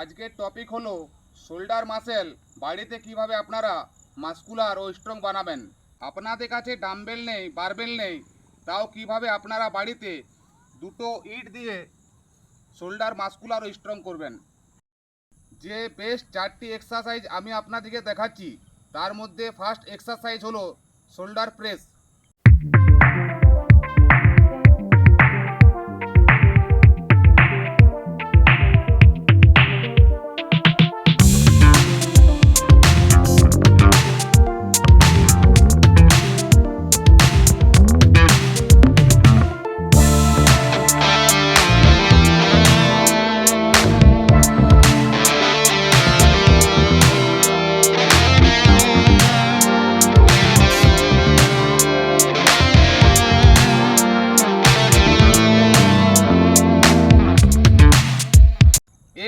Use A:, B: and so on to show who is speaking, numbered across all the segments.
A: আজকের টপিক হলো shoulder muscle বাড়িতে কীভাবে আপনারা মাস্কুলার ও স্ট্রং বানাবেন? আপনাদের কাছে ডাম্বেল নেই বারবেল নেই, তাও কীভাবে আপনারা বাড়িতে দুটো ইট দিয়ে শোল্ডার মাস্কুলার ও স্ট্রং করবেন? যে বেস্ট চারটি এক্সারসাইজ আমি আপনাদেরকে দেখাচ্ছি, তার মধ্যে ফার্স্ট এক্সারসাইজ হলো শোল্ডার প্রেস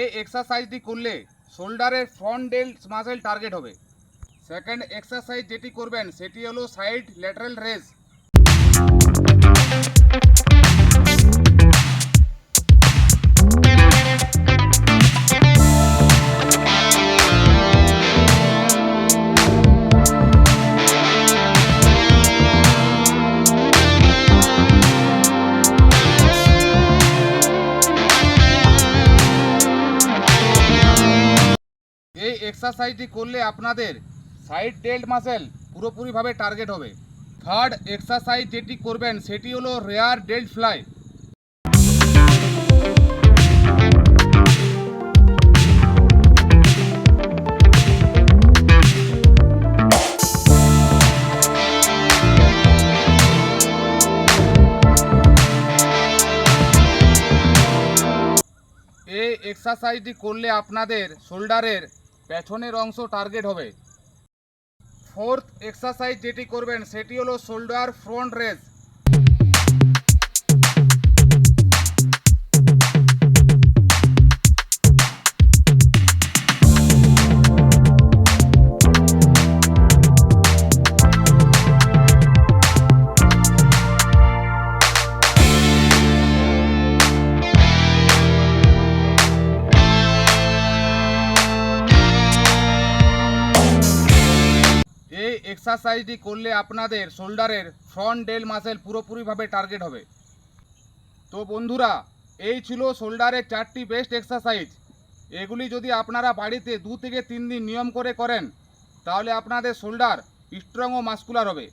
A: এই এক্সারসাইজটি করলে শোল্ডারের ফ্রন্ট ডেল্ট মাসেল টার্গেট হবে। সেকেন্ড এক্সারসাইজ যেটি করবেন, সেটি হলো সাইড ল্যাটারাল রেস এক্সারসাইজটি করলে আপনাদের সাইড ডেল্ট মাসেল পুরোপুরিভাবে টার্গেট হবে। থার্ড এক্সারসাইজ যেটি করবেন, সেটি হলো রেয়ার ডেল্ট ফ্লাই। এই এক্সারসাইজটি করলে আপনাদের শোল্ডারের পেছনের অংশ টার্গেট হবে। ফোর্থ এক্সারসাইজ যেটি করবেন সেটি হলো শোল্ডার ফ্রন্ট রেস এক্সারসাইজটি করলে আপনাদের শোল্ডারের ফ্রন্ট ডেল মাসেল পুরোপুরিভাবে টার্গেট হবে। তো বন্ধুরা, এই ছিল শোল্ডারের চারটি বেস্ট এক্সারসাইজ। এগুলি যদি আপনারা বাড়িতে দু থেকে তিন দিন নিয়ম করে করেন, তাহলে আপনাদের শোল্ডার স্ট্রং ও মাস্কুলার হবে।